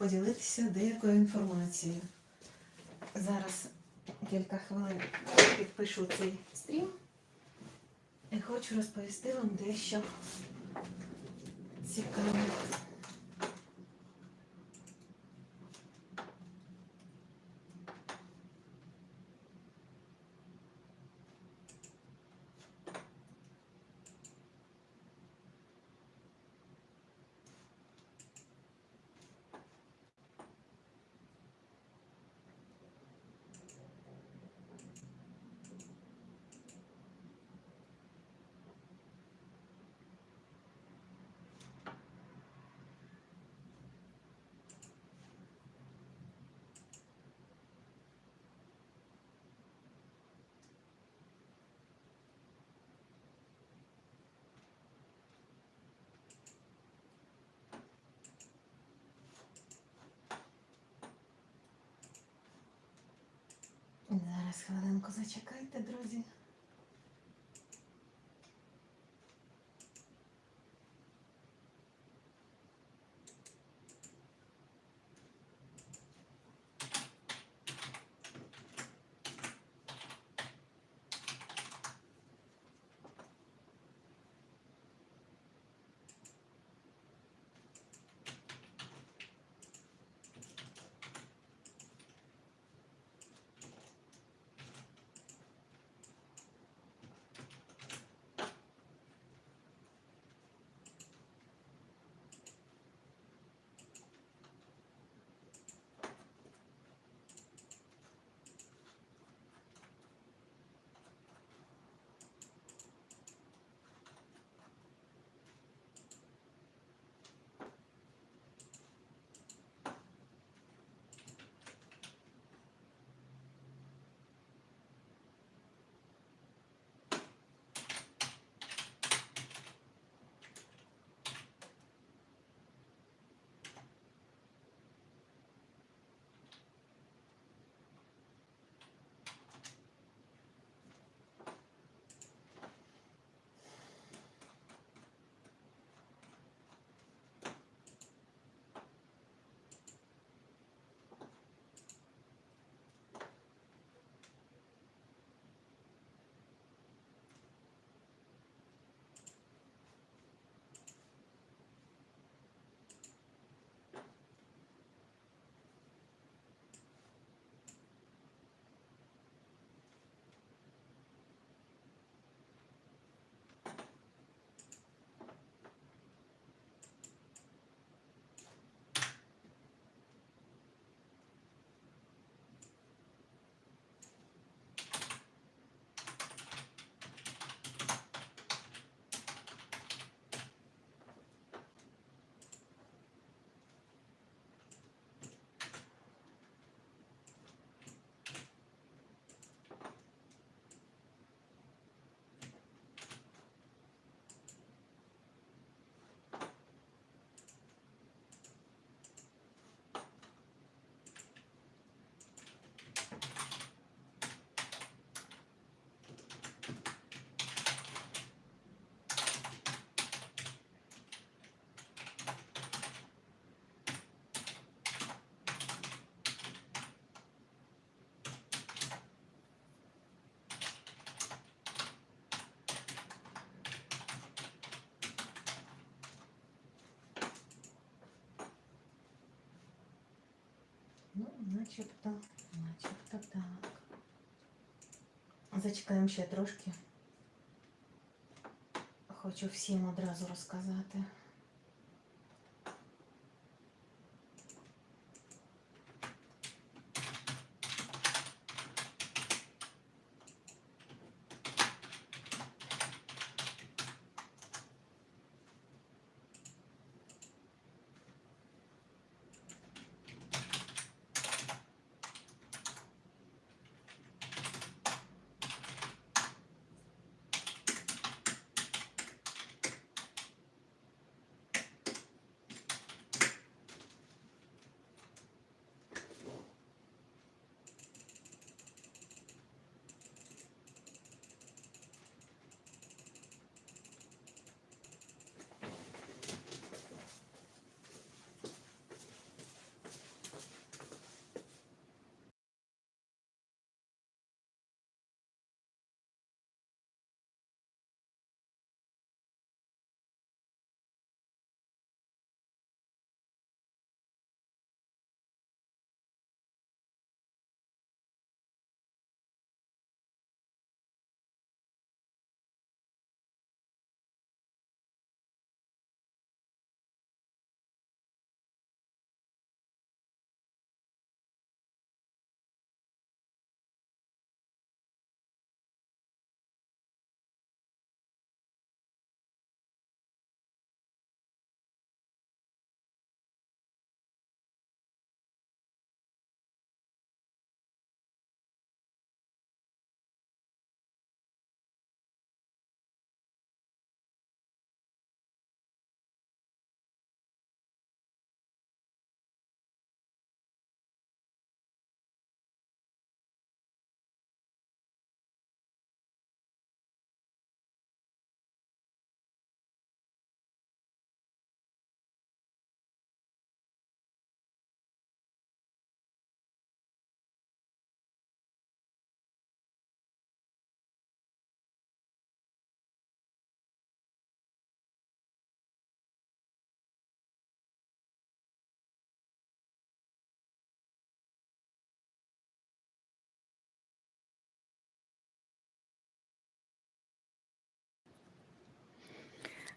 поділитися деякою інформацією. Зараз кілька хвилин підпишу цей стрім і хочу розповісти вам дещо цікаве. Зараз хвилинку зачекайте, друзі. Ну, начебто, начебто так. Зачекаємо ще трошки. Хочу всім одразу розказати.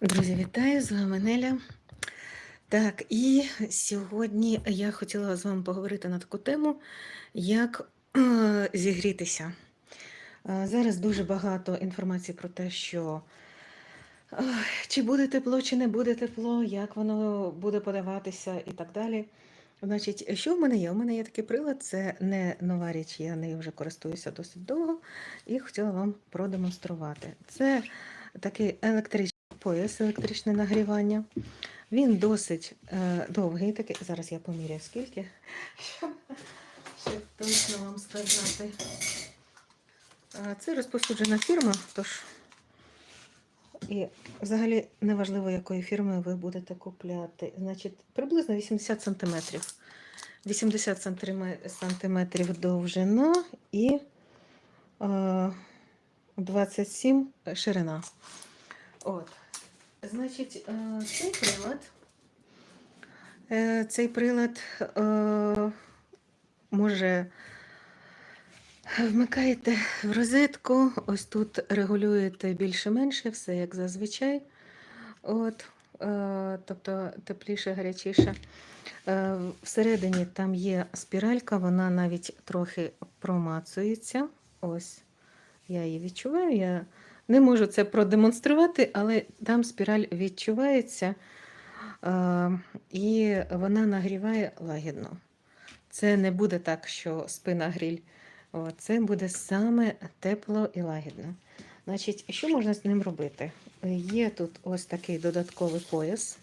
Друзі, вітаю! З вами Неля. Так, і сьогодні я хотіла з вами поговорити на таку тему, як е, зігрітися. Е, Зараз дуже багато інформації про те, що е, чи буде тепло, чи не буде тепло, як воно буде подаватися і так далі. Значить, що в мене є? У мене є такий прилад, це не нова річ, я нею вже користуюся досить довго і хотіла вам продемонструвати. Це такий електричний пояс, електричне нагрівання. Він досить е, довгий, такий. Зараз я поміряю скільки, щоб, точно вам сказати. Е, Це розповсюджена фірма, тож і взагалі неважливо, якої фірми ви будете купляти. Значить, приблизно 80 см. 80 сантиметрів довжина і е, 27 ширина. От. Значить, е, цей прилад, е, цей прилад е, може вмикаєте в розетку, ось тут регулюєте більше-менше, все як зазвичай. От, тобто тепліше, гарячіше. Всередині там є спіралька, вона навіть трохи промацується. Ось, я її відчуваю. Я не можу це продемонструвати, але там спіраль відчувається е, і вона нагріває лагідно. Це не буде так, що спина гріль. Це буде саме тепло і лагідно. Значить, що можна з ним робити? Є тут ось такий додатковий пояс.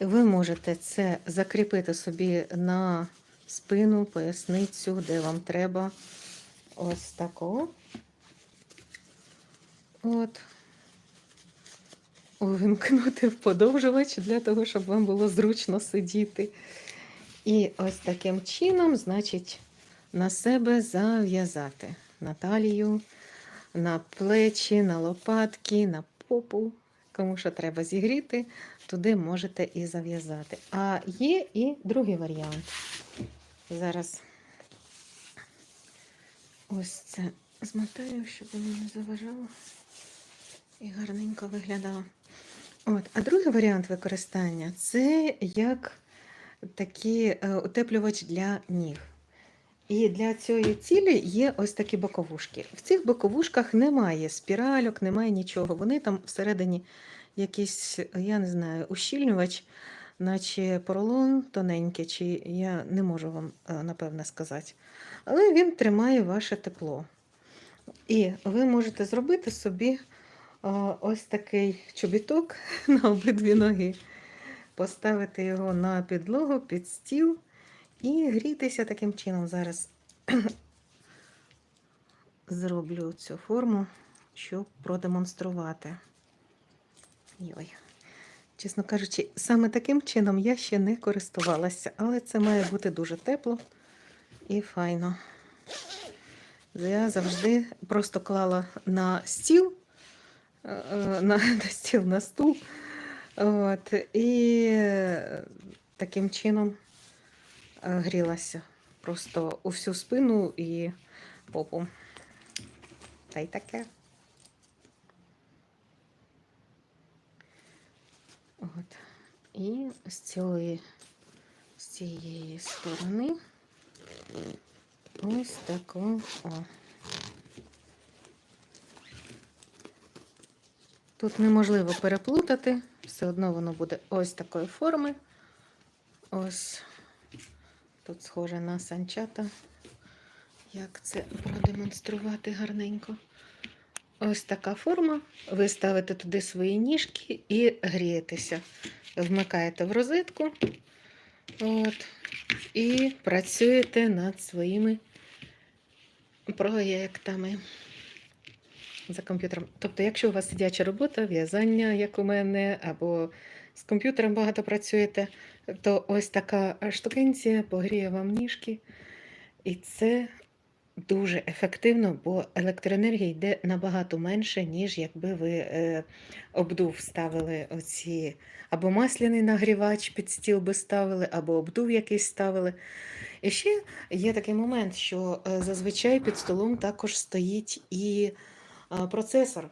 Ви можете це закріпити собі на спину, поясницю, де вам треба. Ось такого. От. Увімкнути в подовжувач для того, щоб вам було зручно сидіти. І ось таким чином, значить, на себе зав'язати на талію, на плечі, на лопатки, на попу. Кому що треба зігріти, туди можете і зав'язати. А є і другий варіант. Зараз ось це змотаю, щоб воно не заважало і гарненько виглядало. От. А другий варіант використання це як такий е, утеплювач для ніг. І для цієї цілі є ось такі боковушки. В цих боковушках немає спіральок, немає нічого. Вони там всередині якийсь, я не знаю, ущільнювач, наче поролон тоненький, чи я не можу вам е, напевне сказати. Але він тримає ваше тепло. І ви можете зробити собі ось такий чобіток на обидві ноги, поставити його на підлогу під стіл. І грітися таким чином. Зараз зроблю цю форму, щоб продемонструвати. Йой. Чесно кажучи, саме таким чином я ще не користувалася, але це має бути дуже тепло і файно. Я завжди просто клала на стіл, на, на стіл на стул. От, і таким чином е, грілася просто у всю спину і попу. Та й таке. От. І з цієї, з цієї сторони ось таку. О. Тут неможливо переплутати, все одно воно буде ось такої форми. Ось тут схоже на санчата. Як це продемонструвати гарненько? Ось така форма. Ви ставите туди свої ніжки і грієтеся. Вмикаєте в розетку от, і працюєте над своїми проєктами за комп'ютером. Тобто, якщо у вас сидяча робота, в'язання, як у мене, або з комп'ютером багато працюєте, то ось така штукенція погріє вам ніжки. І це дуже ефективно, бо електроенергія йде набагато менше, ніж якби ви е, обдув ставили оці або масляний нагрівач під стіл би ставили, або обдув якийсь ставили. І ще є такий момент, що е, зазвичай під столом також стоїть і процесор.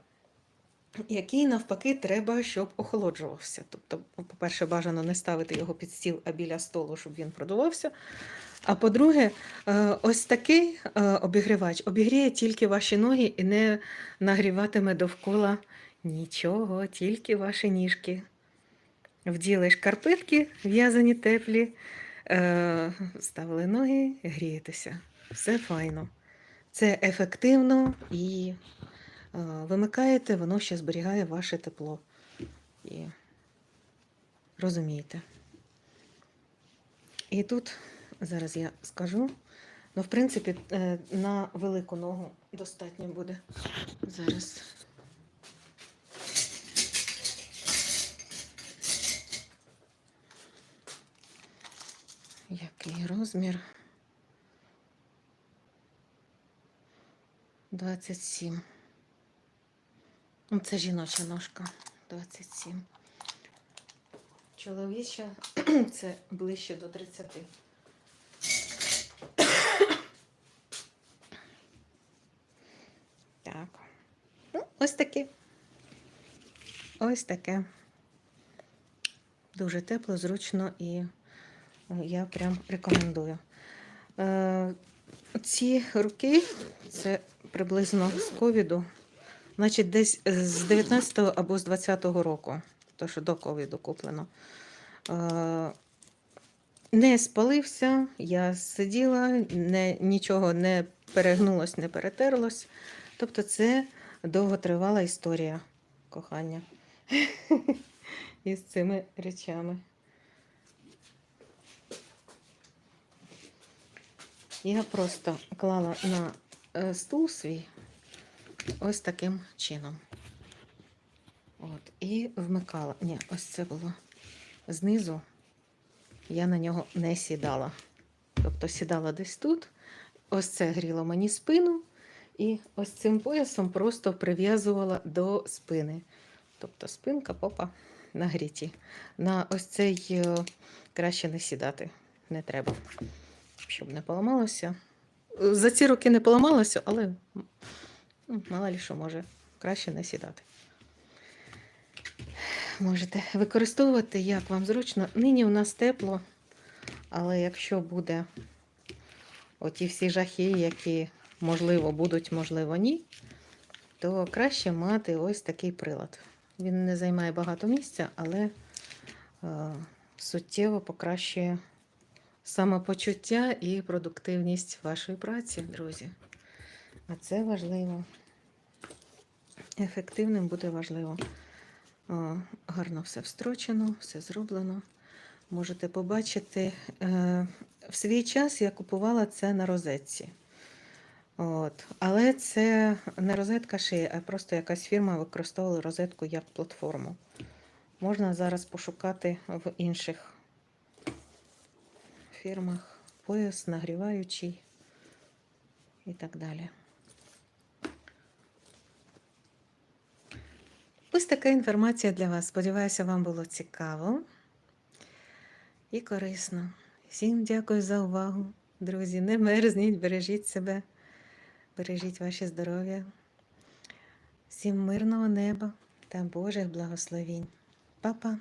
який навпаки треба, щоб охолоджувався. Тобто, по-перше, бажано не ставити його під стіл, а біля столу, щоб він продувався. А по-друге, е, ось такий е, обігрівач обігріє тільки ваші ноги і не нагріватиме довкола нічого, тільки ваші ніжки. Вділи шкарпетки, в'язані теплі, е, ставили ноги, грієтеся. Все файно. Це ефективно і е, вимикаєте, воно ще зберігає ваше тепло. І розумієте. І тут зараз я скажу. Ну, в принципі, е, на велику ногу достатньо буде. Зараз. Який розмір? 27. Ну, Це жіноча ножка. 27. Чоловіча це ближче до 30. Так. Ну, ось таке. Ось таке. Дуже тепло, зручно і е, я прям рекомендую. Е, ці руки це приблизно з ковіду, значить, десь з 19-го або з 20-го року, то що до ковіду куплено. Е, не спалився, я сиділа, не, нічого не перегнулось, не перетерлось. Тобто це довготривала історія кохання із цими речами. Я просто клала на е, стул свій ось таким чином. От, і вмикала. Ні, ось це було знизу. Я на нього не сідала. Тобто сідала десь тут. Ось це гріло мені спину, і ось цим поясом просто прив'язувала до спини. Тобто спинка, попа нагріті. На ось цей е, краще не сідати. Не треба, щоб не поламалося. За ці роки не поламалося, але мало ли що може краще не сідати. Можете використовувати, як вам зручно. Нині у нас тепло, але якщо буде оті всі жахи, які, можливо, будуть, можливо, ні, то краще мати ось такий прилад. Він не займає багато місця, але е, суттєво покращує самопочуття і продуктивність вашої праці, друзі. А це важливо. Ефективним буде важливо. Гарно все встрочено, все зроблено. Можете побачити, е, в свій час я купувала це на розетці. От. Але це не розетка шиє, а просто якась фірма використовувала розетку як платформу. Можна зараз пошукати в інших фірмах пояс, нагріваючий і так далі. Ось така інформація для вас. Сподіваюся, вам було цікаво і корисно. Всім дякую за увагу, друзі. Не мерзніть, бережіть себе, бережіть ваше здоров'я. Всім мирного неба та Божих благословінь. Па-па!